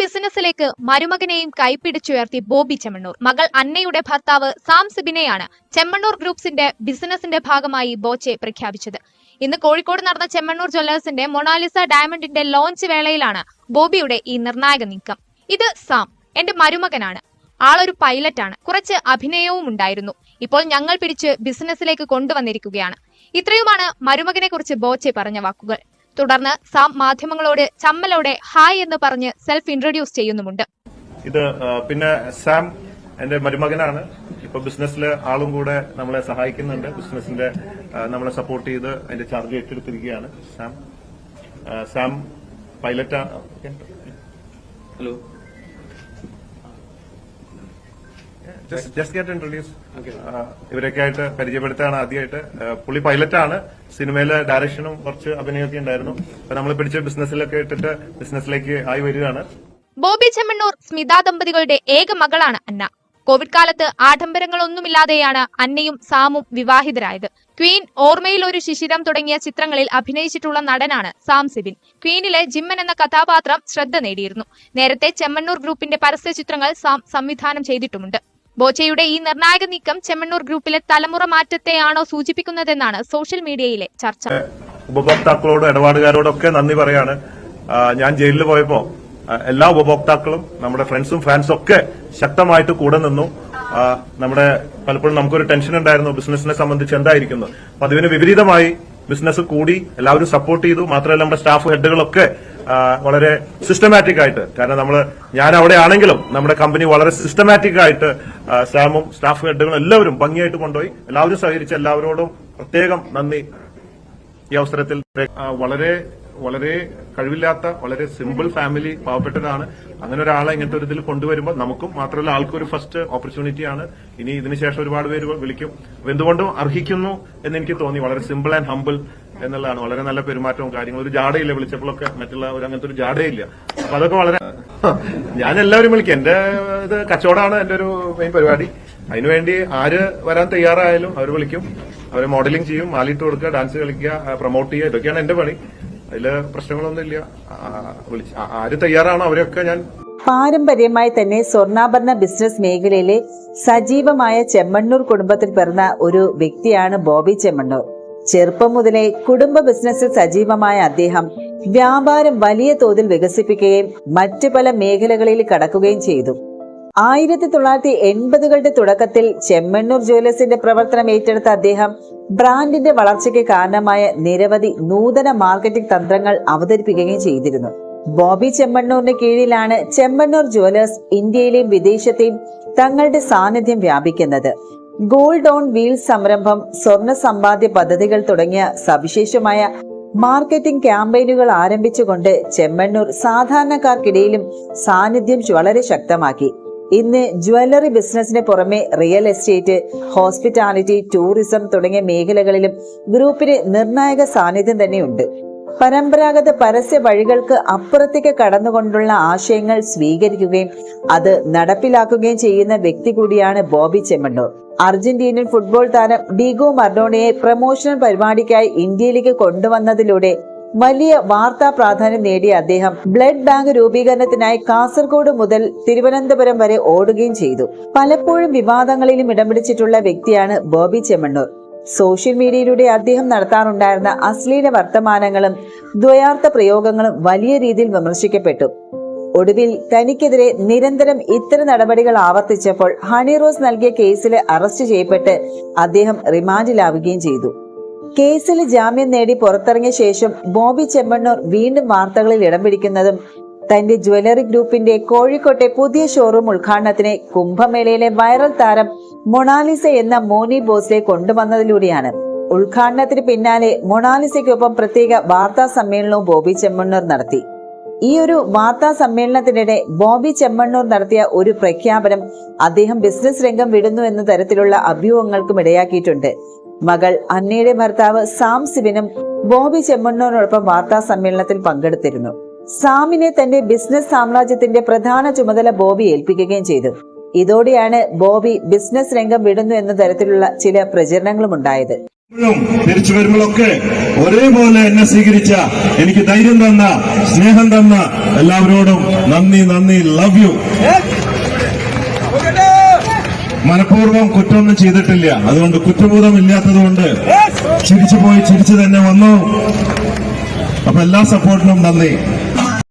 ബിസിനസ്സിലേക്ക് മരുമകനെയും കൈപ്പിടിച്ചുയർത്തി ബോബി ചെമ്മണ്ണൂർ. മകൾ അന്നയുടെ ഭർത്താവ് സാം സിബിനെയാണ് ചെമ്മണ്ണൂർ ഗ്രൂപ്പ്സിന്റെ ബിസിനസിന്റെ ഭാഗമായി ബോച്ചെ പ്രഖ്യാപിച്ചത്. ഇന്ന് കോഴിക്കോട് നടന്ന ചെമ്മണ്ണൂർ ജ്വല്ലേഴ്സിന്റെ മൊണാലിസ ഡയമണ്ടിന്റെ ലോഞ്ച് വേളയിലാണ് ബോബിയുടെ ഈ നിർണായക നീക്കം. ഇത് സാം എന്റെ മരുമകനാണ്. ആളൊരു പൈലറ്റാണ്. കുറച്ച് അഭിനയവും ഉണ്ടായിരുന്നു. ഇപ്പോൾ ഞങ്ങൾ പിടിച്ച് ബിസിനസ്സിലേക്ക് കൊണ്ടുവന്നിരിക്കുകയാണ്. ഇത്രയുമാണ് മരുമകനെ കുറിച്ച് ബോച്ചെ പറഞ്ഞ വാക്കുകൾ. തുടർന്ന് സാം മാധ്യമങ്ങളോട് ചമ്മലോടെ ഹായ് എന്ന് പറഞ്ഞ് സെൽഫ് ഇൻട്രൊഡ്യൂസ് ചെയ്യുന്നുമുണ്ട്. ഇത് പിന്നെ സാം എന്റെ മരുമകനാണ്. ഇപ്പൊ ബിസിനസ്സിൽ ആളും കൂടെ നമ്മളെ സഹായിക്കുന്നുണ്ട്. ബിസിനസിന്റെ നമ്മളെ സപ്പോർട്ട് ചെയ്ത് അതിന്റെ charge ഏറ്റെടുത്തിരിക്കുകയാണ്. Sam Sam pilot hello just get introduce ഇവരൊക്കെ ആയിട്ട് പരിചയപ്പെടുത്താണ് ആദ്യമായിട്ട്. പുള്ളി പുള്ളി പൈലറ്റാണ്. സിനിമയിലെ ഡയറക്ഷനും കുറച്ച് അഭിനയമൊക്കെ ഉണ്ടായിരുന്നു. അപ്പൊ നമ്മൾ പിടിച്ച ബിസിനസ്സിലൊക്കെ ഇട്ടിട്ട് ബിസിനസ്സിലേക്ക് ആയി വരികയാണ്. ബോബി ചെമ്മണ്ണൂർ സ്മിത ദമ്പതികളുടെ ഏക മകളാണ് അന്ന. കോവിഡ് കാലത്ത് ആഡംബരങ്ങളൊന്നുമില്ലാതെയാണ് അന്നയും സാമും വിവാഹിതരായത്. ക്വീൻ ഓർമ്മയിൽ ഒരു ശിശിരം തുടങ്ങിയ ചിത്രങ്ങളിൽ അഭിനയിച്ചിട്ടുള്ള നടനാണ് സാം സിബിൻ. ക്വീനിലെ ജിമ്മൻ എന്ന കഥാപാത്രം ശ്രദ്ധ നേടിയിരുന്നു. നേരത്തെ ചെമ്മണ്ണൂർ ഗ്രൂപ്പിന്റെ പരസ്യ ചിത്രങ്ങൾ സാം സംവിധാനം ചെയ്തിട്ടുമുണ്ട്. ബോച്ചയുടെ ഈ നിർണായക നീക്കം ചെമ്മണ്ണൂർ ഗ്രൂപ്പിലെ തലമുറ മാറ്റത്തെയാണോ സൂചിപ്പിക്കുന്നതെന്നാണ് സോഷ്യൽ മീഡിയയിലെ ചർച്ച. ഉപഭോക്താക്കളോടും ഇടപാടുകാരോടൊക്കെ നന്ദി പറയാണ്. ഞാൻ ജയിലിൽ പോയപ്പോ എല്ലാ ഉപഭോക്താക്കളും നമ്മുടെ ഫ്രണ്ട്സും ഫാൻസും ഒക്കെ ശക്തമായിട്ട് കൂടെ നിന്നു. നമ്മുടെ പലപ്പോഴും നമുക്കൊരു ടെൻഷൻ ഉണ്ടായിരുന്നു ബിസിനസിനെ സംബന്ധിച്ച് എന്തായിരിക്കുന്നു. അപ്പൊ അതിന് വിപരീതമായി ബിസിനസ് കൂടി എല്ലാവരും സപ്പോർട്ട് ചെയ്തു. മാത്രമല്ല നമ്മുടെ സ്റ്റാഫ് ഹെഡുകളൊക്കെ വളരെ സിസ്റ്റമാറ്റിക് ആയിട്ട് കാരണം നമ്മൾ ഞാൻ അവിടെ ആണെങ്കിലും നമ്മുടെ കമ്പനി വളരെ സിസ്റ്റമാറ്റിക് ആയിട്ട് സാമും സ്റ്റാഫ് ഹെഡുകളും എല്ലാവരും ഭംഗിയായിട്ട് കൊണ്ടുപോയി. എല്ലാവരും സഹകരിച്ച് എല്ലാവരോടും പ്രത്യേകം നന്ദി. ഈ അവസരത്തിൽ വളരെ വളരെ കഴിവില്ലാത്ത വളരെ സിമ്പിൾ ഫാമിലി പാവപ്പെട്ടതാണ് അങ്ങനെ ഒരാളെ ഇങ്ങനത്തെ ഒരു ഇതിൽ കൊണ്ടുവരുമ്പോൾ നമുക്കും മാത്രമല്ല ആൾക്കും ഒരു ഫസ്റ്റ് ഓപ്പർച്യൂണിറ്റിയാണ് ഇനി ഇതിനുശേഷം ഒരുപാട് പേര് വിളിക്കും. എന്തുകൊണ്ടും അർഹിക്കുന്നു എന്ന് എനിക്ക് തോന്നി. വളരെ സിമ്പിൾ ആൻഡ് ഹമ്പിൾ എന്നുള്ളതാണ്. വളരെ നല്ല പെരുമാറ്റവും കാര്യങ്ങളും. ഒരു ജാടയില്ല വിളിച്ചപ്പോഴൊക്കെ മറ്റുള്ള ഒരു അങ്ങനത്തെ ഒരു ജാടയില്ല. അപ്പൊ അതൊക്കെ വളരെ ഞാൻ എല്ലാവരും വിളിക്കും. എന്റെ ഇത് കച്ചവടമാണ് എന്റെ ഒരു മെയിൻ പരിപാടി. അതിനുവേണ്ടി ആര് വരാൻ തയ്യാറായാലും അവർ വിളിക്കും. അവരെ മോഡലിംഗ് ചെയ്യും മാലിട്ട് കൊടുക്കുക ഡാൻസ് കളിക്കുക പ്രൊമോട്ട് ചെയ്യുക ഇതൊക്കെയാണ് എന്റെ പണി. അതിൽ പ്രശ്നങ്ങളൊന്നുമില്ല വിളിച്ച് ആര് തയ്യാറാണോ അവരെയൊക്കെ ഞാൻ പാരമ്പര്യമായി തന്നെ സ്വർണാഭരണ ബിസിനസ് മേഖലയിലെ സജീവമായ ചെമ്മണ്ണൂർ കുടുംബത്തിൽ പിറന്ന ഒരു വ്യക്തിയാണ് ബോബി ചെമ്മണ്ണൂർ. ചെറുപ്പം മുതലേ കുടുംബ ബിസിനസ്സിൽ സജീവമായ അദ്ദേഹം വ്യാപാരം വലിയ തോതിൽ വികസിപ്പിക്കുകയും മറ്റു പല മേഖലകളിൽ കടക്കുകയും ചെയ്തു. ആയിരത്തി തൊള്ളായിരത്തി എൺപതുകളുടെ തുടക്കത്തിൽ ചെമ്മണ്ണൂർ ജ്വല്ലേഴ്സിന്റെ പ്രവർത്തനം ഏറ്റെടുത്ത അദ്ദേഹം ബ്രാൻഡിന്റെ വളർച്ചയ്ക്ക് കാരണമായ നിരവധി നൂതന മാർക്കറ്റിംഗ് തന്ത്രങ്ങൾ അവതരിപ്പിക്കുകയും ചെയ്തിരുന്നു. ബോബി ചെമ്മണ്ണൂറിന്റെ കീഴിലാണ് ചെമ്മണ്ണൂർ ജ്വല്ലേഴ്സ് ഇന്ത്യയിലെയും വിദേശത്തെയും തങ്ങളുടെ സാന്നിധ്യം വ്യാപിക്കുന്നത്. ഗോൾഡ് ഓൺ വീൽ സംരംഭം സ്വർണ സമ്പാദ്യ പദ്ധതികൾ തുടങ്ങിയ സവിശേഷമായ മാർക്കറ്റിംഗ് ക്യാമ്പയിനുകൾ ആരംഭിച്ചുകൊണ്ട് ചെമ്മണ്ണൂർ സാധാരണക്കാർക്കിടയിലും സാന്നിധ്യം വളരെ ശക്തമാക്കി. ഇന്ന് ജ്വല്ലറി ബിസിനസിന് പുറമെ റിയൽ എസ്റ്റേറ്റ് ഹോസ്പിറ്റാലിറ്റി ടൂറിസം തുടങ്ങിയ മേഖലകളിലും ഗ്രൂപ്പിന് നിർണായക സാന്നിധ്യം തന്നെയുണ്ട്. പരമ്പരാഗത പരസ്യ വഴികൾക്ക് അപ്പുറത്തേക്ക് കടന്നുകൊണ്ടുള്ള ആശയങ്ങൾ സ്വീകരിക്കുകയും അത് നടപ്പിലാക്കുകയും ചെയ്യുന്ന വ്യക്തി കൂടിയാണ് ബോബി ചെമ്മണ്ണൂർ. അർജന്റീനൻ ഫുട്ബോൾ താരം ഡീഗോ മർഡോണയെ പ്രമോഷണൽ പരിപാടിക്കായി ഇന്ത്യയിലേക്ക് കൊണ്ടുവന്നതിലൂടെ വലിയ വാർത്താ പ്രാധാന്യം നേടിയ അദ്ദേഹം ബ്ലഡ് ബാങ്ക് രൂപീകരണത്തിനായി കാസർഗോഡ് മുതൽ തിരുവനന്തപുരം വരെ ഓടുകയും ചെയ്തു. പലപ്പോഴും വിവാദങ്ങളിലും ഇടം പിടിച്ചിട്ടുള്ള വ്യക്തിയാണ് ബോബി ചെമ്മണ്ണൂർ. സോഷ്യൽ മീഡിയയിലൂടെ അദ്ദേഹം നടത്താറുണ്ടായിരുന്ന അശ്ലീല വർത്തമാനങ്ങളും ദ്വയാർത്ഥ പ്രയോഗങ്ങളും വലിയ രീതിയിൽ വിമർശിക്കപ്പെട്ടു. ഒടുവിൽ തനിക്കെതിരെ നിരന്തരം ഇത്തരം നടപടികൾ ആവർത്തിച്ചപ്പോൾ ഹണി റോസ് നൽകിയ കേസിൽ അറസ്റ്റ് ചെയ്യപ്പെട്ട് അദ്ദേഹം റിമാൻഡിലാവുകയും ചെയ്തു. കേസിൽ ജാമ്യം നേടി പുറത്തിറങ്ങിയ ശേഷം ബോബി ചെമ്മണ്ണൂർ വീണ്ടും വാർത്തകളിൽ ഇടം പിടിക്കുന്നതും തന്റെ ജ്വല്ലറി ഗ്രൂപ്പിന്റെ കോഴിക്കോട്ടെ പുതിയ ഷോറൂം ഉദ്ഘാടനത്തിന് കുംഭമേളയിലെ വൈറൽ താരം മൊണാലിസ എന്ന മോനി ബോസിലെ കൊണ്ടുവന്നതിലൂടെയാണ്. ഉദ്ഘാടനത്തിന് പിന്നാലെ മൊണാലിസയ്ക്കൊപ്പം പ്രത്യേക വാർത്താ സമ്മേളനവും ബോബി ചെമ്മണ്ണൂർ നടത്തി. ഈ ഒരു വാർത്താ സമ്മേളനത്തിനിടെ ബോബി ചെമ്മണ്ണൂർ നടത്തിയ ഒരു പ്രഖ്യാപനം അദ്ദേഹം ബിസിനസ് രംഗം വിടുന്നു എന്ന തരത്തിലുള്ള അഭ്യൂഹങ്ങൾക്കും ഇടയാക്കിയിട്ടുണ്ട്. മകൾ അന്നയുടെ ഭർത്താവ് സാം സിബിനും ബോബി ചെമ്മണ്ണൂരിനോടൊപ്പം വാർത്താ സമ്മേളനത്തിൽ പങ്കെടുത്തിരുന്നു. സാമിനെ തന്റെ ബിസിനസ് സാമ്രാജ്യത്തിന്റെ പ്രധാന ചുമതല ബോബി ഏൽപ്പിക്കുകയും ചെയ്തു. ഇതോടെയാണ് ബോബി ബിസിനസ് രംഗം വിടുന്നു എന്ന തരത്തിലുള്ള ചില പ്രചരണങ്ങളും ഉണ്ടായത്. തിരിച്ചു വരുമ്പോഴൊക്കെ ഒരേപോലെ എന്നെ സ്വീകരിച്ച എനിക്ക് ധൈര്യം തന്ന സ്നേഹം തന്ന എല്ലാവരോടും നന്ദി നന്ദി ലവ് യു മനഃപൂർവം കുറ്റമൊന്നും ചെയ്തിട്ടില്ല. അതുകൊണ്ട് കുറ്റബോധം ഇല്ലാത്തതുകൊണ്ട് ചിരിച്ചു പോയി ചിരിച്ചു തന്നെ വന്നു. അപ്പൊ എല്ലാ സപ്പോർട്ടിനും നന്ദി.